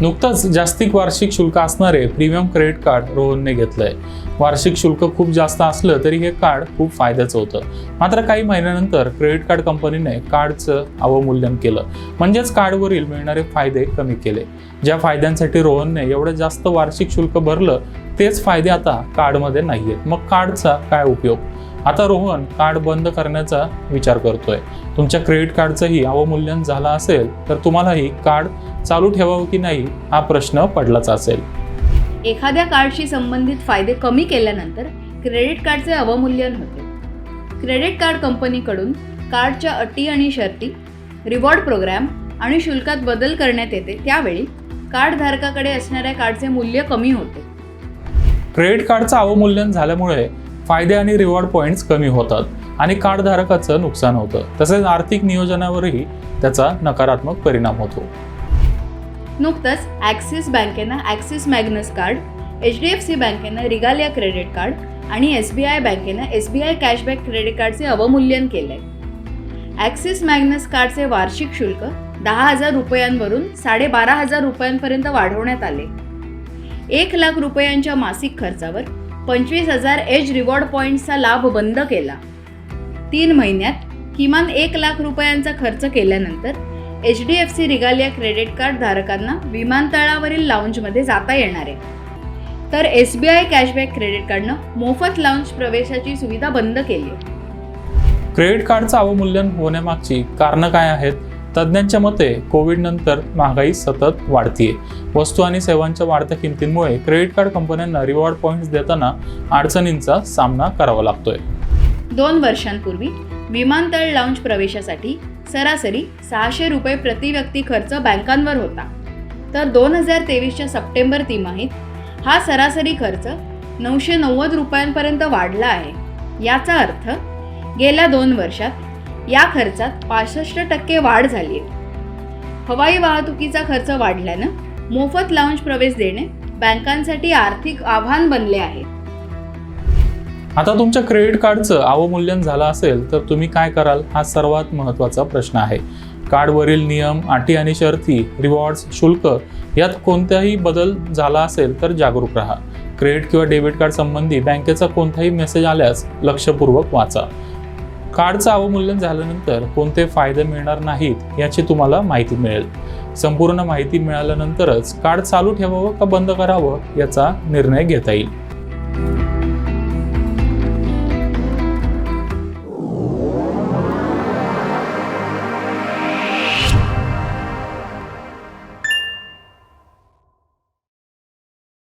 नुकतंच जास्तिक वार्षिक शुल्क असणारे प्रीमियम क्रेडिट कार्ड रोहनने घेतलंय. वार्षिक शुल्क खूप जास्त असलं तरी हे कार्ड खूप फायद्याचं होतं. मात्र काही महिन्यानंतर क्रेडिट कार्ड कंपनीने कार्डचं अवमूल्यन केलं. म्हणजेच कार्डवरील मिळणारे फायदे कमी केले. ज्या फायद्यांसाठी रोहनने एवढं जास्त वार्षिक शुल्क भरलं तेच फायदे आता कार्डमध्ये नाही आहेत मग कार्डचा काय उपयोग? आता रोहन कार्ड बंद करण्याचा विचार करतोय. तुमच्या क्रेडिट कार्डचंही अवमूल्यन झालं असेल तर तुम्हालाही कार्ड चालू ठेवावं की नाही हा प्रश्न पडलाच असेल. एखाद्या कार्डशी संबंधित फायदे कमी केल्यानंतर क्रेडिट कार्डचे अवमूल्यन होते. क्रेडिट कार्ड कंपनीकडून कार्डच्या अटी आणि शर्ती रिवॉर्ड प्रोग्राम आणि शुल्कात बदल करण्यात येते त्यावेळी कार्ड धारकाकडे असणाऱ्या कार्डचे मूल्य कमी होते. क्रेडिट कार्डचं अवमूल्यन झाल्यामुळे फायदे आणि रिवॉर्ड पॉईंट्स कमी होतात आणि कार्ड धारकाचं नुकसान होतं. तसेच आर्थिक नियोजनावरही त्याचा नकारात्मक परिणाम होतो. नुकतंच ॲक्सिस बँकेनं Axis Magnus card H D F C बँकेनं रिगालिया क्रेडिट कार्ड आणि एस बी आय बँकेनं S B I cashback credit कार्डचे अवमूल्यन केले आहे ॲक्सिस मॅग्नस कार्डचे वार्षिक शुल्क दहा हजार रुपयांवरून साडेबारा हजार रुपयांपर्यंत वाढवण्यात आले. एक लाख रुपयांच्या मासिक खर्चावर पंचवीस हजार एज रिवॉर्ड पॉईंट्सचा लाभ बंद केला. तीन महिन्यात किमान एक लाख रुपयांचा खर्च केल्यानंतर H D F C Regalia credit card धारकांना विमानतळावरील लाऊंजमध्ये जाता येणार आहे. तर S B I cashback credit कार्डनं मोफत लाऊंज प्रवेशाची सुविधा बंद केली क्रेडिट कार्डचं अवमूल्यन होण्यामागची कारणं काय आहेत? तज्ज्ञांच्या मते कोविड नंतर महागाई सतत वाढतीये. वस्तू आणि सेवांच्या वाढत्या किमतींमुळे क्रेडिट कार्ड कंपन्यांना रिवॉर्ड पॉईंट्स देताना अडचणींचा सामना करावा लागतोय. दोन वर्षांपूर्वी विमानतळ लाऊंज प्रवेशासाठी सरासरी सहाशे रुपये प्रति व्यक्ती खर्च बँकांवर होता. तर दोन हजार तेवीसच्या सप्टेंबर तिमाहीत हा सरासरी खर्च नऊशे नव्वद रुपयांपर्यंत वाढला आहे. याचा अर्थ गेल्या दोन वर्षात या खर्चात पासष्ट टक्के वाढ झाली आहे. हवाई वाहतुकीचा खर्च वाढल्यानं मोफत लाऊंज प्रवेश देणे बँकांसाठी आर्थिक आव्हान बनले आहे. आता तुमच्या क्रेडिट कार्डचं अवमूल्यन झालं असेल तर तुम्ही काय कराल? हा सर्वात महत्त्वाचा प्रश्न आहे. कार्डवरील नियम अटी आणि शर्ती रिवॉर्ड्स शुल्क यात कोणताही बदल झाला असेल तर जागरूक राहा. क्रेडिट किंवा डेबिट कार्ड संबंधी बँकेचा कोणताही मेसेज आल्यास लक्षपूर्वक वाचा. कार्डचं अवमूल्यन झाल्यानंतर कोणते फायदे मिळणार नाहीत याची तुम्हाला माहिती मिळेल. संपूर्ण माहिती मिळाल्यानंतरच कार्ड चालू ठेवावं का बंद करावं याचा निर्णय घेता येईल.